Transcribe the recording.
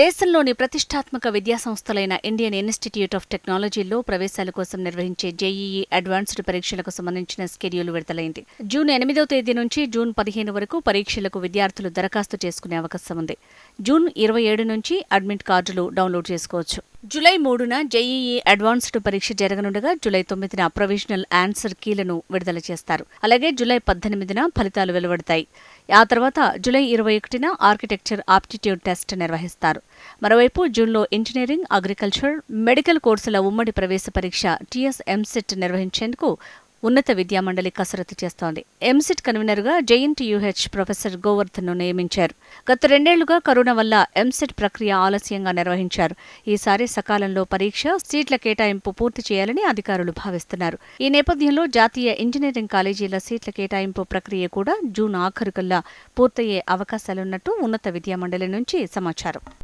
దేశంలోని ప్రతిష్టాత్మక విద్యా సంస్థలైన ఇండియన్ ఇన్స్టిట్యూట్ ఆఫ్ టెక్నాలజీలో ప్రవేశాల కోసం నిర్వహించే జేఈఈ అడ్వాన్స్డ్ పరీక్షలకు సంబంధించిన స్కెడ్యూల్ విడుదలైంది. జూన్ ఎనిమిదో తేదీ నుంచి జూన్ పదిహేను వరకు పరీక్షలకు విద్యార్థులు దరఖాస్తు చేసుకునే అవకాశం ఉంది. జూన్ ఇరవై ఏడు నుంచి అడ్మిట్ కార్డులు డౌన్లోడ్ చేసుకోవచ్చు. జూలై మూడున జేఈఈ అడ్వాన్స్డ్ పరీక్ష జరగనుండగా జూలై తొమ్మిదిన ప్రొవిజనల్ ఆన్సర్ కీలను విడుదల చేస్తారు. అలాగే జూలై పద్దెనిమిదిన ఫలితాలు వెలువడతాయి. ఆ తర్వాత జూలై ఇరవై ఒకటిన ఆర్కిటెక్చర్ ఆప్టిట్యూడ్ టెస్ట్ నిర్వహిస్తారు. మరోవైపు జూన్లో ఇంజనీరింగ్ అగ్రికల్చర్ మెడికల్ కోర్సుల ఉమ్మడి ప్రవేశ పరీక్ష టీఎస్ ఎంసెట్ నిర్వహించేందుకు ఉన్నత విద్యామండలి కసరత్తు చేస్తోంది. ఎంసెట్ కన్వీనర్గా జేఎన్టీయూహెచ్ ప్రొఫెసర్ గోవర్ధన్ను నియమించారు. గత రెండేళ్ళుగా కరోనా వల్ల ఎంసెట్ ప్రక్రియ ఆలస్యంగా నిర్వహించారు. ఈసారి సకాలంలో పరీక్ష సీట్ల కేటాయింపు పూర్తి చేయాలని అధికారులు భావిస్తున్నారు. ఈ నేపథ్యంలో జాతీయ ఇంజనీరింగ్ కాలేజీల సీట్ల కేటాయింపు ప్రక్రియ కూడా జూన్ ఆఖరుకల్లా పూర్తయ్యే అవకాశాలున్నట్టు ఉన్నత విద్యామండలి నుంచి సమాచారం.